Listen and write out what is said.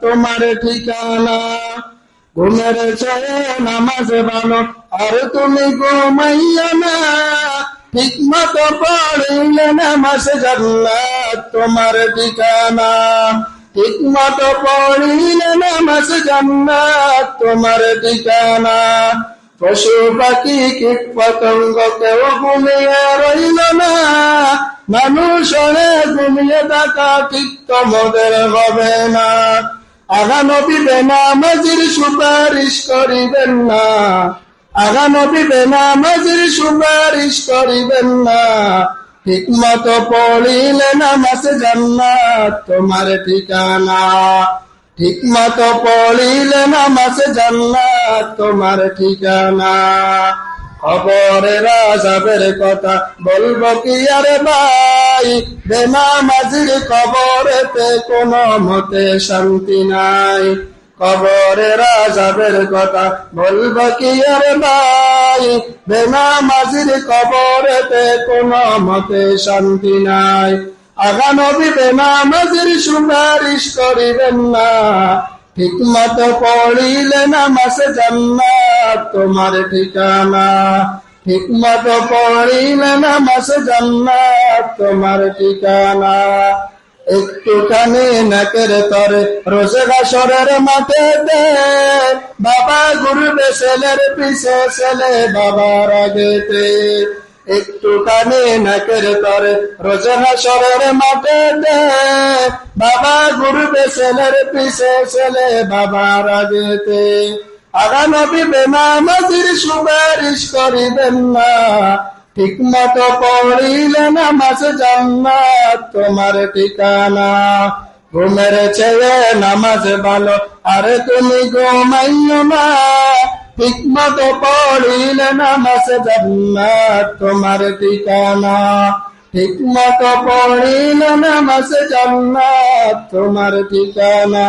তোমার ঠিকানা। ঘুমের ছেড়ে নামাজ ভালো, আর তুমি ঘুমাইও না। ঠিক মতো পড়িলে নামাজ জান্নাত তোমার ঠিকানা। ঠিক মতো পড়িলে নামাজ জান্নাত তোমার ঠিকানা। পশু পাখি কীট পতঙ্গ কেউ ঘুমিয়ে রইল না। মানুষ ঘুমিয়ে থাকা ঠিক তোমাদের হবে না। আগা নবীবে নামাজির সুপারিশ করিবেন না। আগা নবীবে নামাজির সুপারিশ করিবেন না। ঠিক মতো পড়িলে নামাজ জান্নাত তোমার ঠিকানা। ঠিক মতো পড়িলে নামাজ জান্নাত তোমার ঠিকানা। খবরে রাজাবের কথা বলব কি আরে ভাই? বেনামাজির খবরেতে কোনো মতে শান্তি নাই। কবরে রাজাবের কথা বলব কি আরে ভাই? বেনামাজির খবরেতে কোনো মতে শান্তি নাই। আগা নবী বেনামাজির সুপারিশ করিবেন না। ঠিক মতো পড়িলে নামাজ জান্নাত তোমার ঠিকানা। ঠিক মতো পড়িলে নামাজ জান্নাত তোমার ঠিকানা। একটুখানি নাকের তরে রোজে গাছরের মাঠে দে। বাবা ঘুরবে ছেলের পিছে ছেলে বাবার আগেতে একটুখানি নাকের তরে রোজে হাসরের মাঠে দে। বাবা ঘুরবে ছেলের পিছে ছেলে বাবার আগেতে। আগা নবী সুপারিশ করিবেন না। ঠিক মতো পড়িলে না নামাজ জান্নাত তোমার ঠিকানা। ঘুমের ছেড়ে নামাজ ভালো। আরে তুমি ঘুমাইও না। ঠিক মতো পড়িলে নামাজ জান্নাত তোমার ঠিকানা। ঠিক মতো পড়িলে নামাজ জান্নাত তোমার ঠিকানা।